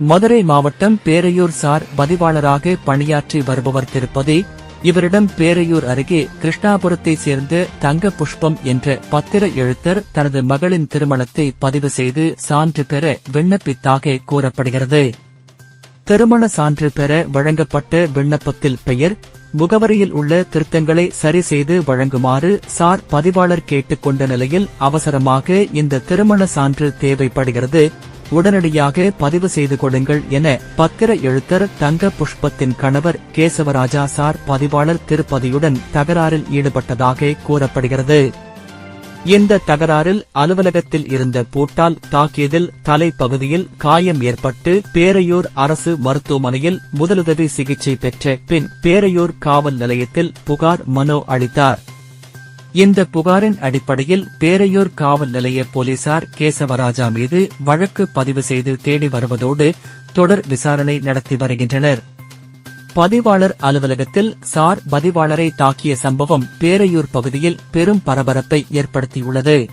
மதுரை மாவட்டம் பேரையூர் சார் பதிவாளராக பணியாற்றி வருபவர் திருப்பதி இவரிடம் பேரையூர் அருகே கிருஷ்ணாபுரத்தை சேர்ந்த தங்க புஷ்பம் என்ற பத்திர எழுத்தர் தனது மகளின் திருமணத்தை பதிவு செய்து சான்று பெற விண்ணப்பித்தாக கூறப்படுகிறது. திருமண சான்று பெற வழங்கப்பட்ட விண்ணப்பத்தில் பெயர் முகவரியில் உள்ள திருத்தங்களை சரி செய்து வழங்குமாறு சார் பதிவாளர் கேட்டுக்கொண்ட நிலையில் அவசரமாக இந்த திருமண சான்று தேவைப்படுகிறது. உடனடியாக பதிவு செய்து கொடுங்கள் என பத்திர எழுத்தர் தங்க புஷ்பத்தின் கணவர் கேசவராஜா சார் பதிவாளர் திருப்பதியுடன் தகராறில் ஈடுபட்டதாக கூறப்படுகிறது. இந்த தகராறில் அலுவலகத்தில் இருந்த பூட்டால் தாக்கியதில் தலைப்பகுதியில் காயம் ஏற்பட்டு பேரையூர் அரசு மருத்துவமனையில் முதலுதவி சிகிச்சை பெற்ற பின் பேரையூர் காவல் நிலையத்தில் புகார் மனு அளித்தார். இந்த புகாரின் அடிப்படையில் பேரையூர் காவல் நிலைய போலீசார் கேசவராஜா மீது வழக்கு பதிவு செய்து தேடி வருவதோடு தொடர் விசாரணை நடத்தி வருகின்றனர். பதிவாளர் அலுவலகத்தில் சார் பதிவாளரை தாக்கிய சம்பவம் பேரையூர் பகுதியில் பெரும் பரபரப்பை ஏற்படுத்தியுள்ளது.